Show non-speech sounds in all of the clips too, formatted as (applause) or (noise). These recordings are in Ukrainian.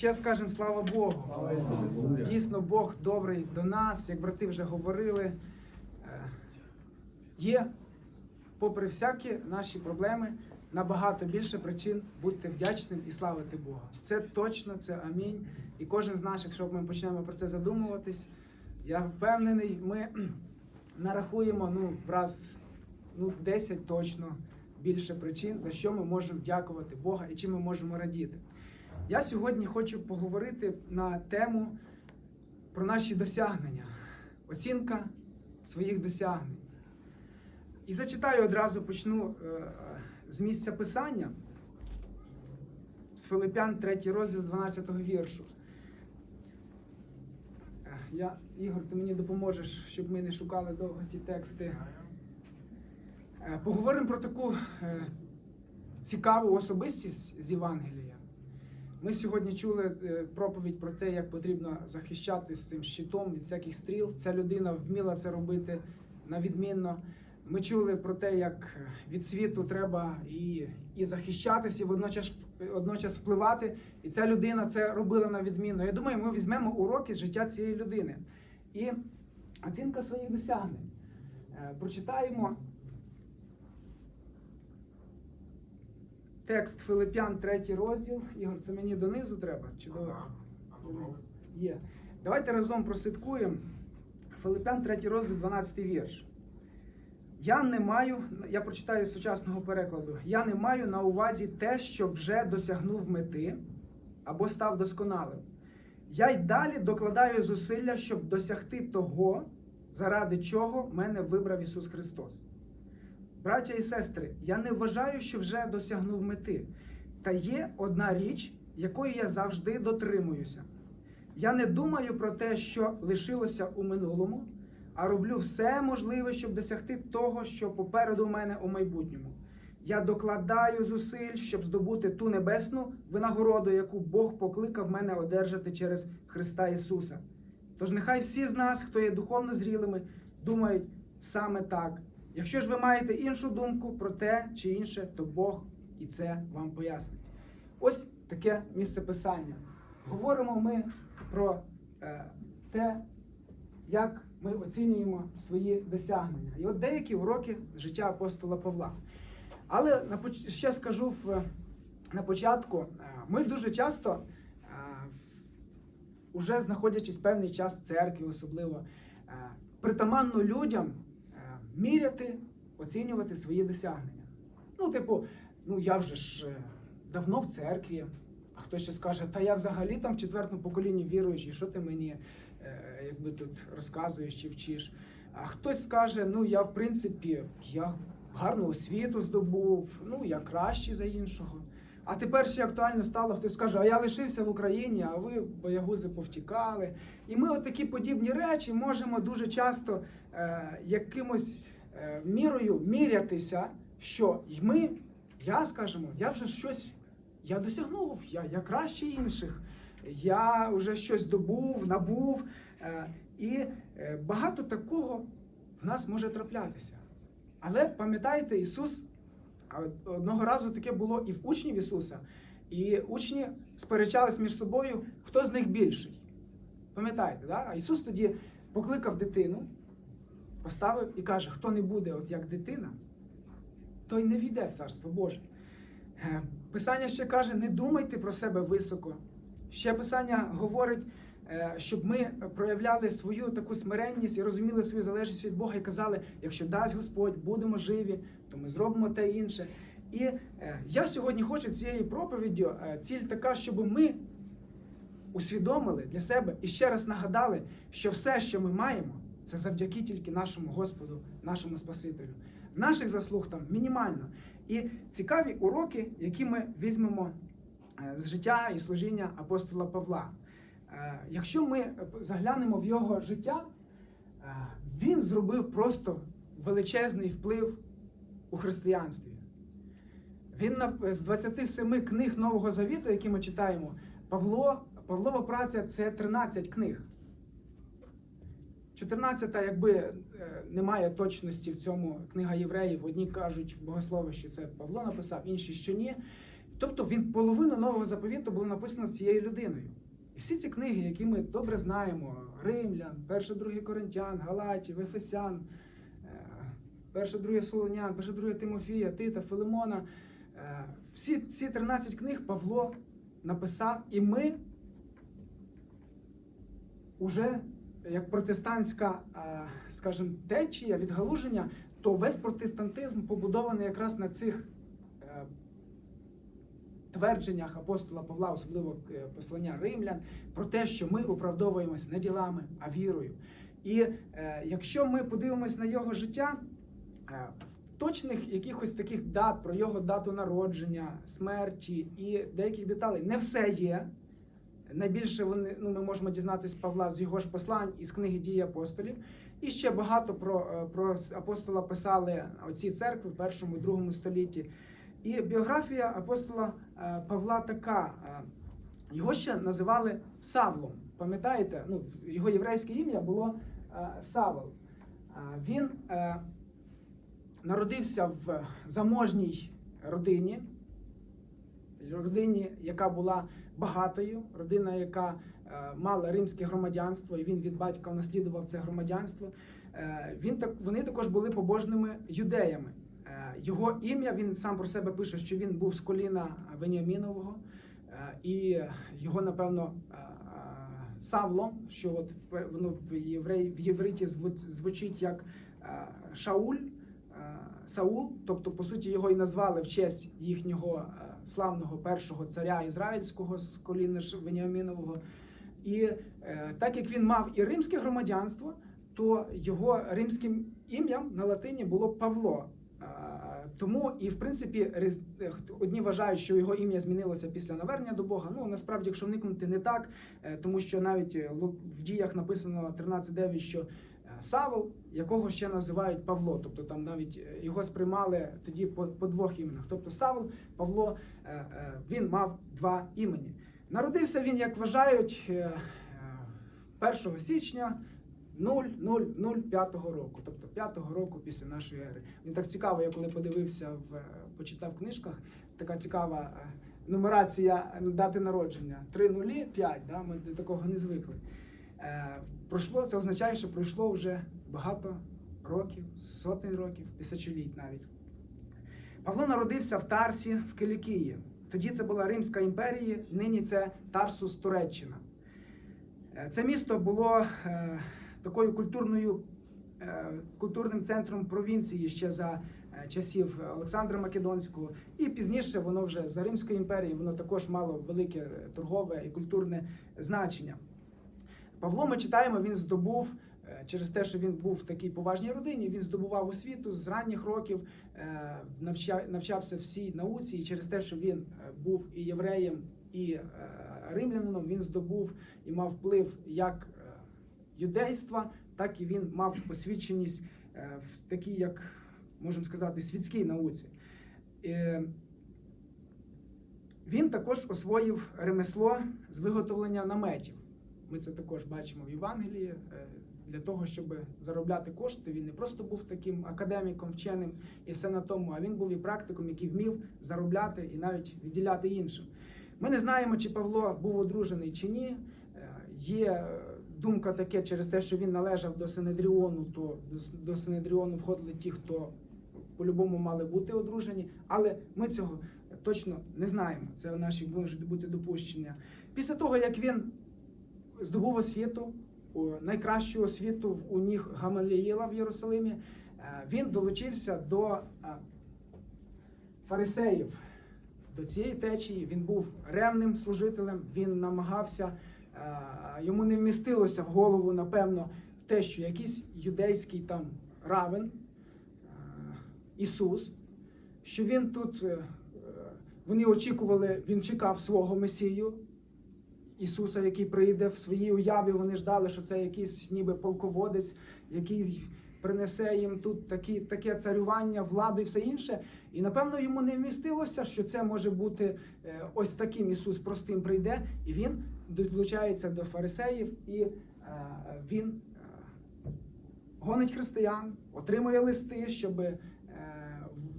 ще скажемо слава Богу. Дійсно, Бог добрий до нас, як брати вже говорили. Е, Є, попри всякі наші проблеми, набагато більше причин бути вдячним і славити Бога. Це точно, це амінь. І кожен з нас, якщо ми почнемо про це задумуватись, я впевнений, ми (clears throat) нарахуємо ну, враз ну, 10 точно більше причин, за що ми можемо дякувати Бога і чим ми можемо радіти. Я сьогодні хочу поговорити на тему про наші досягнення, оцінка своїх досягнень. І зачитаю одразу почну е, з місця писання з Филипян, 3 розділ 12 віршу. Е, Я, Ігор, ти мені допоможеш, щоб ми не шукали довго ці тексти. Е, Поговоримо про таку е, цікаву особистість з Євангелія. Ми сьогодні чули е, проповідь про те, як потрібно захищати з цим щитом від всяких стріл. Ця людина вміла це робити на відмінно. Ми чули про те, як від світу треба і, і захищатися, і водночас, водночас впливати. І ця людина це робила на відмінно. Я думаю, ми візьмемо уроки з життя цієї людини. І оцінка своїх досягнень. Е, Прочитаємо текст Филип'ян, третій розділ. Ігор, це мені донизу треба? Чи до... Є. Давайте разом прослідкуємо. Филип'ян, третій розділ, 12 вірш. Я не маю, я прочитаю з сучасного перекладу. Я не маю на увазі те, що вже досягнув мети або став досконалим. Я й далі докладаю зусилля, щоб досягти того, заради чого мене вибрав Ісус Христос. Браття і сестри, я не вважаю, що вже досягнув мети. Та є одна річ, якої я завжди дотримуюся. Я не думаю про те, що лишилося у минулому, а роблю все можливе, щоб досягти того, що попереду мене у майбутньому. Я докладаю зусиль, щоб здобути ту небесну винагороду, яку Бог покликав мене одержати через Христа Ісуса. Тож нехай всі з нас, хто є духовно зрілими, думають саме так. Якщо ж ви маєте іншу думку про те чи інше, то Бог і це вам пояснить. Ось таке місце писання. Говоримо ми про е, те, як ми оцінюємо свої досягнення. І от деякі уроки життя апостола Павла. Але на ще скажу в, на початку: е, ми дуже часто, е, уже знаходячись певний час в церкві, особливо, е, притаманно людям міряти, оцінювати свої досягнення. Ну, типу, ну я вже ж е, давно в церкві, а хтось ще скаже, та я взагалі там в четвертому поколінні віруючий, що ти мені е, якби тут розказуєш чи вчиш. А хтось скаже, ну я в принципі я гарну освіту здобув, ну я кращий за іншого. А тепер ще актуально стало, хтось скаже, а я лишився в Україні, а ви боягузи повтікали. І ми от такі подібні речі можемо дуже часто е, якимось е, мірою мірятися, що й ми, я скажемо, я вже щось я досягнув, я, я краще інших, я вже щось добув, набув. Е, і е, багато такого в нас може траплятися. Але пам'ятаєте, Ісус одного разу таке було і в учнів Ісуса, і учні сперечались між собою, хто з них більший. Пам'ятаєте, да? А Ісус тоді покликав дитину, поставив і каже: хто не буде от як дитина, той не війде в Царство Боже. Е, Писання ще каже: не думайте про себе високо. Ще Писання говорить, щоб ми проявляли свою таку смиренність і розуміли свою залежність від Бога і казали, якщо дасть Господь, будемо живі, то ми зробимо те інше. І е, я сьогодні хочу цією проповіддю, е, ціль така, щоб ми усвідомили для себе і ще раз нагадали, що все, що ми маємо, це завдяки тільки нашому Господу, нашому Спасителю. Наших заслуг там мінімально. І цікаві уроки, які ми візьмемо е, з життя і служіння апостола Павла. Е, Якщо ми заглянемо в його життя, е, він зробив просто величезний вплив у християнстві. Він з 27 книг Нового Завіту, які ми читаємо, Павло, Павлова праця це 13 книг. 14-та, якби е, немає точності в цьому книга євреїв. Одні кажуть богослови, що це Павло написав, інші, що ні. Тобто він половину нового заповіту було написано цією людиною. І всі ці книги, які ми добре знаємо: Римлян, 1, 2 Коринтян, Галатів, Ефесян, е, 1, 2 Солонян, 1, 2 Тимофія, Тита, Филимона. е, Всі ці 13 книг Павло написав, і ми уже як протестантська, е, скажімо, течія, відгалуження, то весь протестантизм побудований якраз на цих е, твердженнях апостола Павла, особливо е, послання римлян, про те, що ми оправдовуємось не ділами, а вірою. І е, якщо ми подивимось на його життя, е, точних якихось таких дат про його дату народження, смерті і деяких деталей не все є. Найбільше вони ну ми можемо дізнатися Павла з його ж послань із книги дії апостолів. І ще багато про, е, про апостола писали оці церкви в першому другому столітті. І біографія апостола е, Павла така. е, Його ще називали Савлом. Пам'ятаєте? Ну, його єврейське ім'я було е, Савл. Він народився в заможній родині, родині, яка була багатою, родина, яка мала римське громадянство, і він від батька унаслідував це громадянство. Він вони також були побожними юдеями. Е, Його ім'я він сам про себе пише, що він був з коліна Веніамінового, е, і його, напевно, е, Савлом, що от воно в єврей в євриті звучить як Шауль. Саул, тобто, по суті, його і назвали в честь їхнього славного першого царя ізраїльського з коліна Веніамінового. І так як він мав і римське громадянство, то його римським ім'ям на латині було Павло. Тому і в принципі е, одні вважають, що його ім'я змінилося після навернення до Бога. Ну насправді, якщо вникнути, не так, е, тому що навіть е, в діях написано 13.9, що Савл, якого ще називають Павло, тобто там навіть його сприймали тоді по, по двох іменах. Тобто Савл, Павло, він мав два імені. Народився він, як вважають, е, е, 1 січня 0005 року, тобто 5 року після нашої ери. Він так цікаво, я коли подивився в е, почитав в книжках, така цікава е, нумерація е, дати народження. 3 нулі, 5, да, ми до такого не звикли. Е, Пройшло, це означає, що пройшло вже багато років, сотень років, тисячоліть навіть. Павло народився в Тарсі в Килікії. Тоді це була Римська імперія, нині це Тарсус Туреччина. Це місто було е, такою культурною, культурним центром провінції ще за е, часів Олександра Македонського, і пізніше воно вже за Римської імперії воно також мало велике е, торгове і культурне значення. Павло, ми читаємо, він здобув е, через те, що він був в такій поважній родині, він здобував освіту з ранніх років, е, навчався всій науці, і через те, що він е, був і євреєм, і е, римлянином, він здобув і мав вплив як е, юдейства, так і він мав освіченість е, в такій, як можемо сказати, світській науці. Е, Він також освоїв ремесло з виготовлення наметів. Ми це також бачимо в Євангелії. Е, Для того, щоб заробляти кошти, він не просто був таким академіком, вченим і все на тому, а він був і практиком, який вмів заробляти і навіть відділяти іншим. Ми не знаємо, чи Павло був одружений чи ні. Є думка таке через те, що він належав до Синедріону, то до Синедріону входили ті, хто по-любому мали бути одружені, але ми цього точно не знаємо. Це наші можуть бути допущення. Після того, як він здобув освіту, найкращу освіту в- у ніг Гамаліїла в Єрусалимі, е, він долучився до е, фарисеїв. До цієї течії він був ревним служителем, він намагався, йому не вмістилося в голову, напевно, те, що якийсь юдейський там равен, Ісус, що він тут, е, вони очікували, він чекав свого Месію, Ісуса, який прийде в своїй уяві. Вони ждали, що це якийсь ніби полководець, який принесе їм тут такі, таке царювання, владу і все інше. І напевно йому не вмістилося, що це може бути е, ось таким Ісус простим прийде, і він долучається до фарисеїв, і е, він е, гонить християн, отримує листи, щоб е,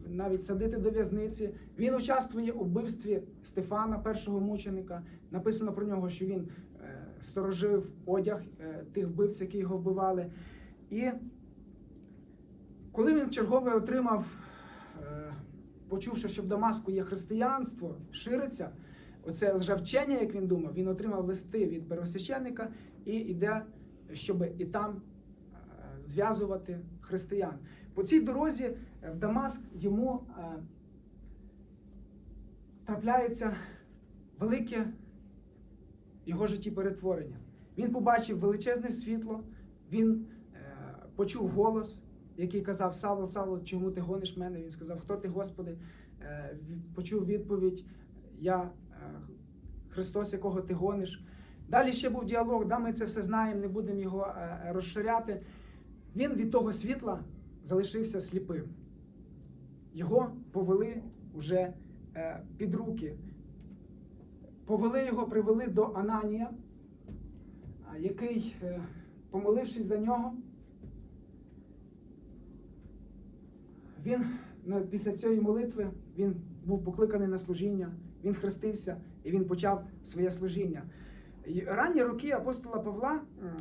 навіть садити до в'язниці. Він участвує у вбивстві Стефана, першого мученика. Написано про нього, що він сторожив одяг тих вбивць, які його вбивали. І коли він чергове отримав, почувши, що в Дамаску є християнство, шириться, оце лжевчення, як він думав, він отримав листи від первосвященника і йде, щоб і там е, зв'язувати християн. По цій дорозі е, в Дамаск йому е, трапляється велике його житті перетворення. Він побачив величезне світло, він почув голос, який казав: Савло, Савло, чому ти гониш мене? Він сказав, Хто ти, Господи? Почув відповідь: Я Христос, якого ти гониш. Далі ще був діалог, да, ми це все знаємо, не будемо його е, розширяти. Він від того світла залишився сліпим. Його повели уже е, під руки. Повели його, привели до Ананія, який, е, помолившись за нього, він після цієї молитви він був покликаний на служіння, він хрестився і він почав своє служіння. Ранні роки апостола Павла е,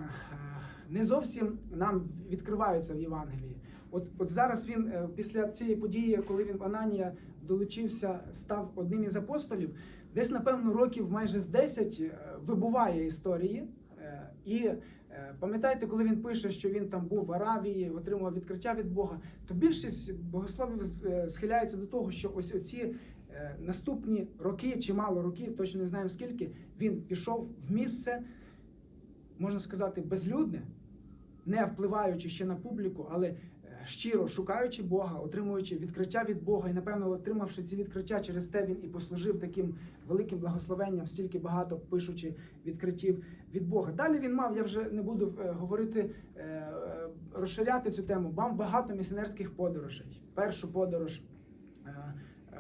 не зовсім нам відкриваються в Євангелії. От, от зараз він е, після цієї події, коли він в Ананія долучився, став одним із апостолів, десь, напевно, років майже з 10 е, вибуває історії. І пам'ятаєте, коли він пише, що він там був в Аравії, отримував відкриття від Бога, то більшість богословів схиляється до того, що ось оці е, наступні роки, чимало років, точно не знаємо скільки, він пішов в місце, можна сказати, безлюдне, не впливаючи ще на публіку, але е, щиро шукаючи Бога, отримуючи відкриття від Бога, і напевно, отримавши ці відкриття, через те він і послужив таким великим благословенням, стільки багато пишучи відкриттів від Бога. Далі він мав, я вже не буду е, говорити, е, е, розширяти цю тему. Мав багато місіонерських подорожей. Першу подорож.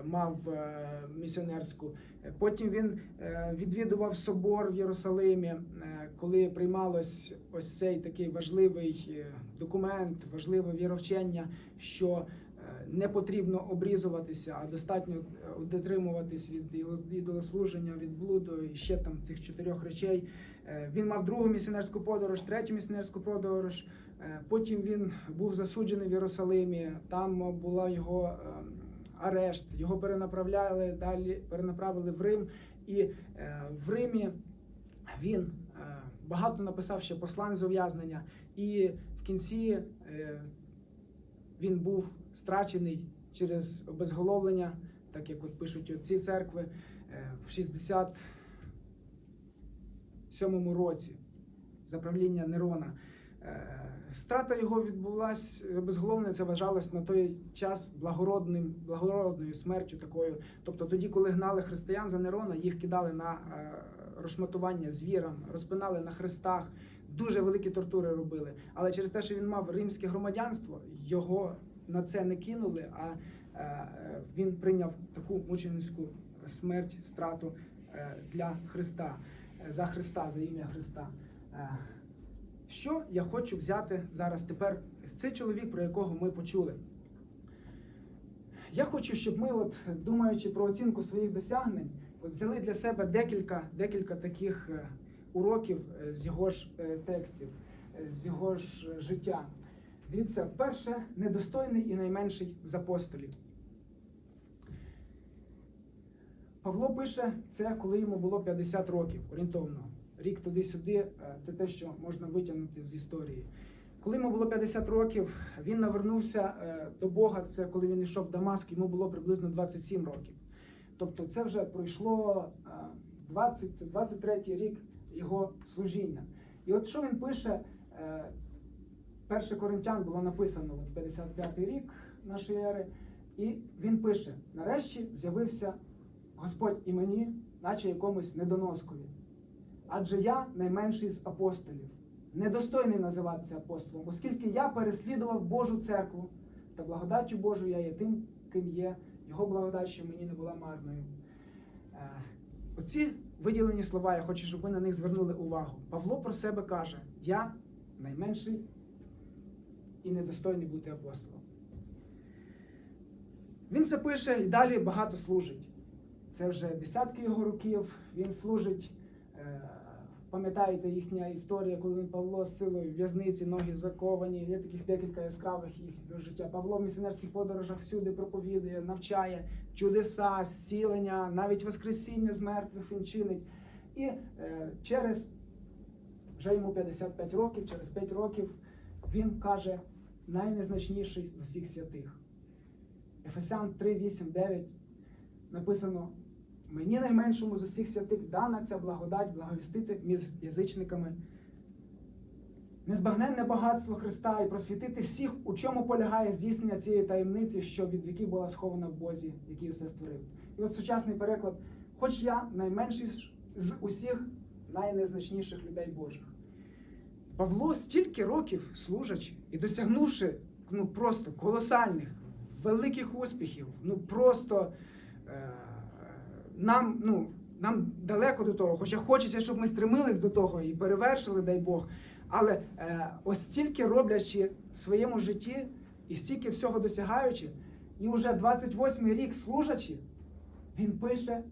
Мав е, місіонерську. Потім він е, відвідував собор в Єрусалимі, е, коли приймалось ось цей такий важливий документ, важливе віровчення, що не потрібно обрізуватися, а достатньо дотримуватись від ідолослуження, від блуду і ще там цих чотирьох речей. Він мав другу місіонерську подорож, третю місіонерську подорож. Потім він був засуджений в Єрусалимі. Там була його ем, арешт. Його перенаправляли далі, перенаправили в Рим. І е, в Римі він е, багато написав ще послань з ув'язнення. І в кінці е, він був страчений через обезголовлення, так як от пишуть ці церкви, в 67-му році за правління Нерона. Е, Страта його відбулась безголовне, це вважалось на той час благородним, благородною смертю такою. Тобто тоді, коли гнали християн за Нерона, їх кидали на е, розшматування звірам, розпинали на хрестах, дуже великі тортури робили. Але через те, що він мав римське громадянство, його на це не кинули, а е, він прийняв таку мученицьку смерть, страту для Христа, за Христа, за ім'я Христа. Що я хочу взяти зараз тепер? Цей чоловік, про якого ми почули. Я хочу, щоб ми, от, думаючи про оцінку своїх досягнень, от взяли для себе декілька, декілька таких е, уроків е, з його ж е, текстів, з його ж життя. Дивіться, перше, недостойний і найменший з апостолів. Павло пише це, коли йому було 50 років орієнтовно. Рік туди-сюди е, це те, що можна витягнути з історії. Коли йому було 50 років, він навернувся е, до Бога. Це коли він йшов в Дамаск, йому було приблизно 27 років. Тобто, це вже пройшло е, 20, це 23 рік його служіння. І от що він пише, е, перше Коринтян було написано в 55 рік нашої ери, і він пише: нарешті з'явився Господь і мені, наче якомусь недоноскові. Адже я найменший з апостолів, недостойний називатися апостолом, оскільки я переслідував Божу церкву та благодаттю Божу я є тим, ким є, його благодать, що мені не була марною. Е, Оці виділені слова, я хочу, щоб ви на них звернули увагу. Павло про себе каже: Я найменший і недостойний бути апостолом. Він це пише і далі багато служить. Це вже десятки його років. Він служить. Пам'ятаєте їхня історія, коли він Павло з силою в'язниці, ноги заковані. Є таких декілька яскравих їх життя. Павло в місіонерських подорожах всюди проповідує, навчає чудеса, зцілення, навіть воскресіння з мертвих він чинить. І е, через вже йому 55 років, через 5 років він каже найнезначніший з усіх святих. Ефесян 3, 8, 9 написано: мені найменшому з усіх святих дана ця благодать благовістити між язичниками. Незбагненне багатство Христа і просвітити всіх, у чому полягає здійснення цієї таємниці, що від віків була схована в Бозі, який все створив. І от сучасний переклад, хоч я найменший з усіх найнезначніших людей Божих. Павло стільки років служачи і досягнувши ну, просто колосальних, великих успіхів, ну просто е, нам, ну, нам далеко до того, хоча хочеться, щоб ми стремились до того і перевершили, дай Бог. Але е, ось стільки роблячи в своєму житті і стільки всього досягаючи, і вже 28-й рік служачи, він пише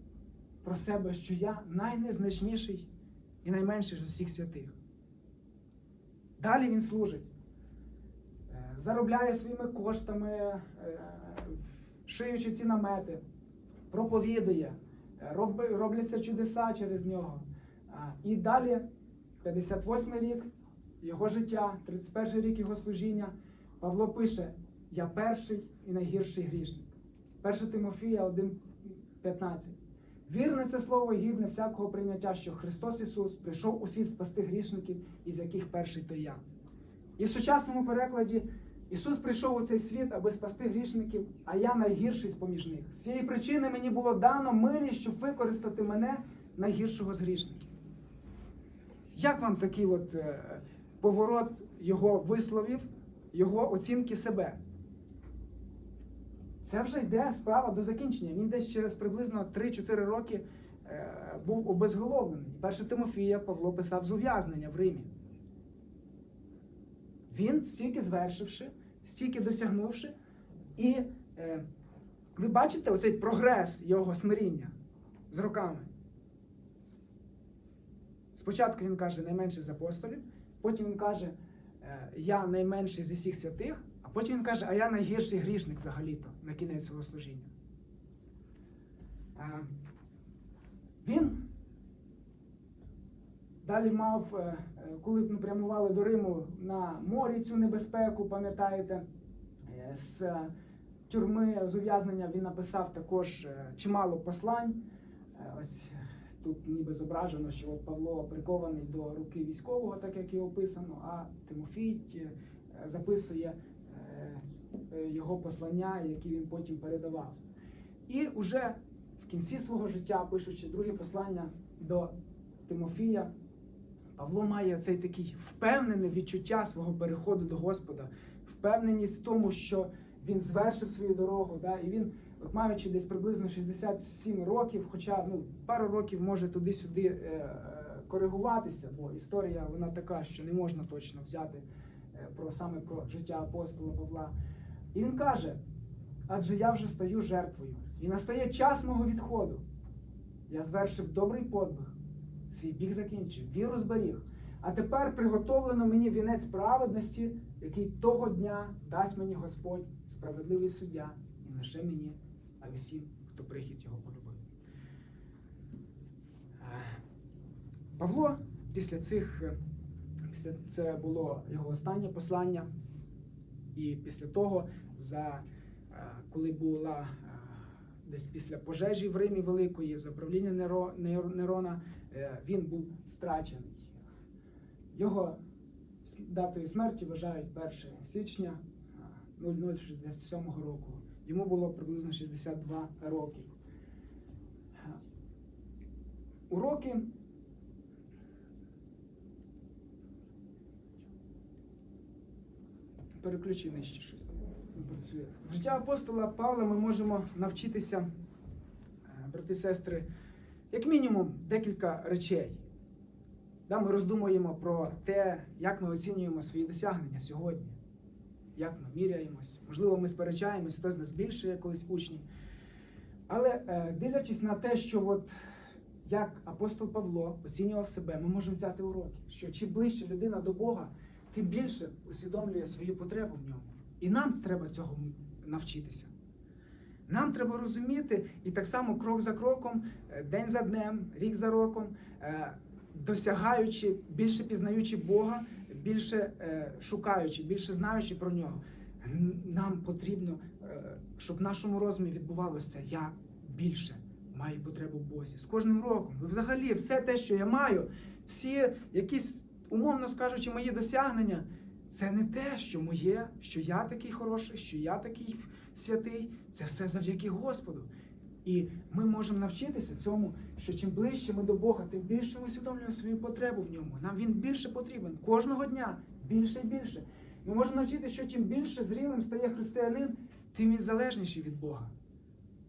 про себе, що я найнезначніший і найменший з усіх святих. Далі він служить, е, заробляє своїми коштами, е, шиючи ці намети, проповідує, робляться чудеса через нього. І далі, 58 рік його життя, 31 рік його служіння, Павло пише: Я перший і найгірший грішник. 1 Тимофія 1,15. Вірне це слово гідне всякого прийняття, що Христос Ісус прийшов у світ спасти грішників, із яких перший то я. І в сучасному перекладі Ісус прийшов у цей світ, аби спасти грішників, а я найгірший з поміж них. З цієї причини мені було дано милість, щоб використати мене найгіршого з грішників. Як вам такий от е, поворот його висловів, його оцінки себе? Це вже йде справа до закінчення. Він десь через приблизно 3-4 роки е, був обезголовлений. Перше Тимофія Павло писав з ув'язнення в Римі. Він стільки звершивши, стільки досягнувши, і е, ви бачите оцей прогрес його смиріння з роками. Спочатку він каже найменший з апостолів, потім він каже, е, я найменший з усіх святих, а потім він каже, а я найгірший грішник взагалі-то на кінець свого служіння. Е, Він далі мав, е, е, коли ми прямували до Риму на морі цю небезпеку, пам'ятаєте, е, з тюрми, з ув'язнення він написав також чимало послань. Ось тут ніби зображено, що от Павло прикований до руки військового, так як і описано, а Тимофій записує його послання, які він потім передавав. І уже в кінці свого життя, пишучи друге послання до Тимофія, Павло має цей такий впевнене відчуття свого переходу до Господа, впевненість в тому, що він звершив свою дорогу, да, і він, маючи десь приблизно 67 років, хоча ну, пару років може туди-сюди е, е, коригуватися, бо історія вона така, що не можна точно взяти е, про саме про життя апостола Павла. І він каже: адже я вже стаю жертвою, і настає час мого відходу. Я звершив добрий подвиг, свій біг закінчив, віру зберіг. А тепер приготовлено мені вінець праведності, який того дня дасть мені Господь, справедливий суддя, і не лише мені, а й усім, хто прихід його полюбив. Е, Павло після цих, е, після це було його останнє послання, і після того, за е, коли була десь після пожежі в Римі Великої, за правління Нерона, він був страчений. Його датою смерті вважають 1 січня е, 0067 року. Йому було приблизно 62 роки. Е, Уроки переключи нижче щось. Працює. В життя апостола Павла ми можемо навчитися, е, брати сестри, як мінімум декілька речей. Да, ми роздумуємо про те, як ми оцінюємо свої досягнення сьогодні. як ми міряємось. Можливо, ми сперечаємось, хто з нас більше, колись учні. Але е, дивлячись на те, що от як апостол Павло оцінював себе, ми можемо взяти уроки, що чим ближче людина до Бога, тим більше усвідомлює свою потребу в ньому. І нам треба цього навчитися. Нам треба розуміти і так само крок за кроком, е, день за днем, рік за роком, е, досягаючи, більше пізнаючи Бога, більше е, шукаючи, більше знаючи про нього. Нам потрібно, щоб в нашому розумі відбувалося я більше маю потребу Бозі. З кожним роком. Взагалі все те, що я маю, всі якісь, умовно скажучи, мої досягнення, це не те, що моє, що я такий хороший, що я такий святий. Це все завдяки Господу. І ми можемо навчитися цьому, що чим ближче ми до Бога, тим більше усвідомлюємо свою потребу в ньому. Нам він більше потрібен кожного дня, більше і більше. Ми можемо навчитися, що чим більше зрілим стає християнин, тим він залежніший від Бога.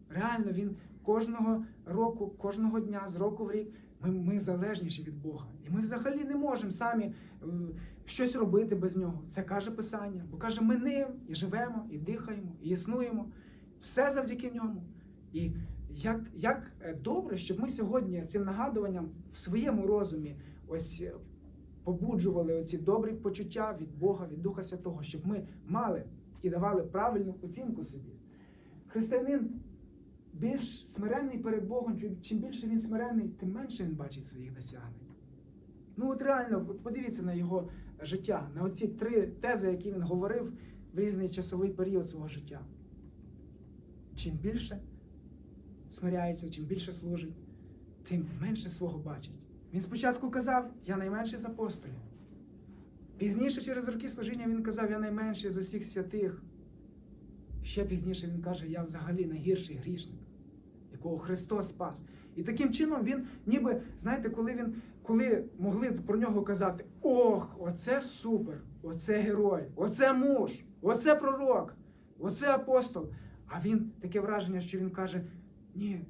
Реально, він кожного року, кожного дня, з року в рік, ми, ми залежніші від Бога. І ми взагалі не можемо самі е, щось робити без нього. Це каже Писання. Бо каже, ми ним і живемо, і дихаємо, і існуємо. Все завдяки ньому. І як, як е, добре, щоб ми сьогодні цим нагадуванням в своєму розумі ось е, побуджували оці добрі почуття від Бога, від Духа Святого, щоб ми мали і давали правильну оцінку собі. Християнин більш смиренний перед Богом, чим- більше він смиренний, тим менше він бачить своїх досягнень. Ну от реально, от подивіться на його життя, на оці три тези, які він говорив в різний часовий період свого життя. Чим більше смиряється, чим більше служить, тим менше свого бачить. Він спочатку казав, я найменший з апостолів. Пізніше, через роки служіння, він казав, я найменший з усіх святих. Ще пізніше він каже, я взагалі найгірший грішник, якого Христос спас. І таким чином він, ніби, знаєте, коли він, коли могли про нього казати: Ох, оце супер, оце герой, оце муж, оце пророк, оце апостол. А він таке враження, що він каже: Ні,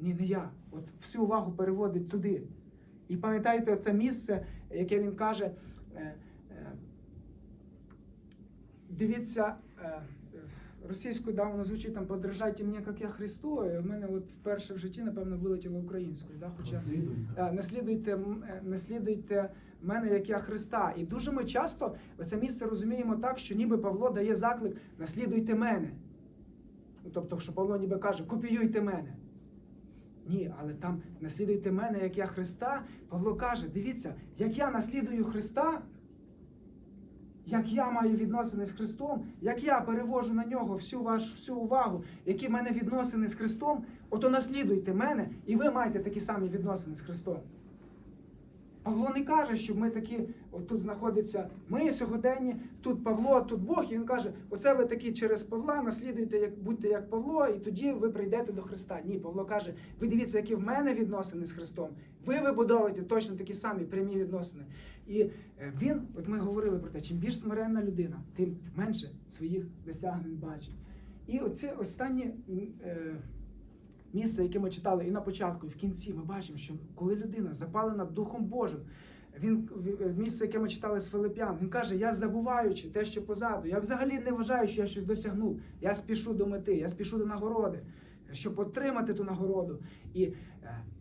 ні, не я. От всю увагу переводить туди. І пам'ятаєте, це місце, яке він каже. е, е, Дивіться, е, російською да, воно звучить там подражайте мені, як я Христу. І в мене от вперше в житті, напевно, вилетіло українською. Да? Хоча Наслідуйте. е, наслідуйте, е, наслідуйте мене, як я Христа. І дуже ми часто це місце розуміємо так, що ніби Павло дає заклик наслідуйте мене. Ну, тобто, що Павло ніби каже, копіюйте мене. Ні, але там наслідуйте мене, як я Христа. Павло каже: дивіться, як я наслідую Христа, як я маю відносини з Христом, як я перевожу на нього всю вашу всю увагу, які в мене відносини з Христом, ото наслідуйте мене, і ви маєте такі самі відносини з Христом. Павло не каже, що ми такі, от тут знаходиться ми сьогоденні, тут Павло, тут Бог, і він каже: оце ви такі через Павла, наслідуйте, як будьте як Павло, і тоді ви прийдете до Христа. Ні, Павло каже: ви дивіться, які в мене відносини з Христом. Ви вибудовуєте точно такі самі прямі відносини. І е, він, от ми говорили про те, чим більш смиренна людина, тим менше своїх досягнень бачить. І оце останнє е, місце, яке ми читали і на початку, і в кінці, ми бачимо, що коли людина запалена Духом Божим, він місце, яке ми читали з Филип'ян, він каже: Я забуваючи те, що позаду, я взагалі не вважаю, що я щось досягнув. Я спішу до мети, я спішу до нагороди, щоб отримати ту нагороду. І е,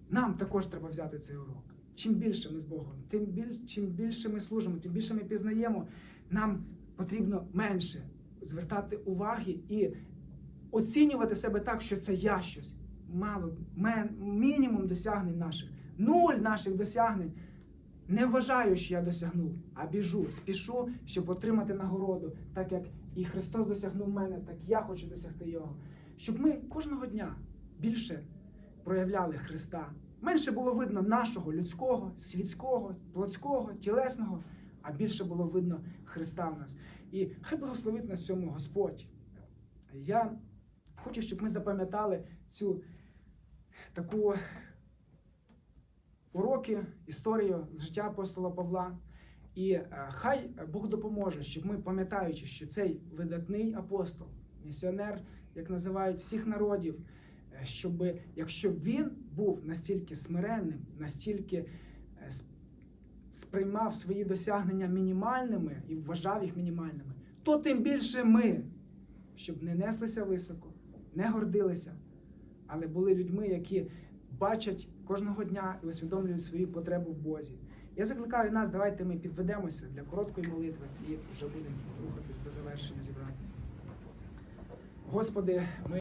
нам також треба взяти цей урок. Чим більше ми з Богом, тим біль, чим більше ми служимо, тим більше ми пізнаємо, нам потрібно менше звертати уваги і оцінювати себе так, що це я щось. Мало, мінімум досягнень наших, нуль наших досягнень. Не вважаю, що я досягнув, а біжу, спішу, щоб отримати нагороду, так як і Христос досягнув мене, так я хочу досягти Його. Щоб ми кожного дня більше проявляли Христа. Менше було видно нашого людського, світського, плотського, тілесного, а більше було видно Христа в нас. І хай благословить нас цьому Господь. Я хочу, щоб ми запам'ятали цю таку уроки, історію з життя апостола Павла. І е, хай Бог допоможе, щоб ми, пам'ятаючи, що цей видатний апостол, місіонер, як називають всіх народів, щоб якщо він був настільки смиренним, настільки е, сприймав свої досягнення мінімальними і вважав їх мінімальними, то тим більше ми, щоб не неслися високо, не гордилися, але були людьми, які бачать кожного дня і усвідомлюють свою потребу в Бозі. Я закликаю нас, давайте ми підведемося для короткої молитви і вже будемо рухатись до завершення зібрання. Господи, ми.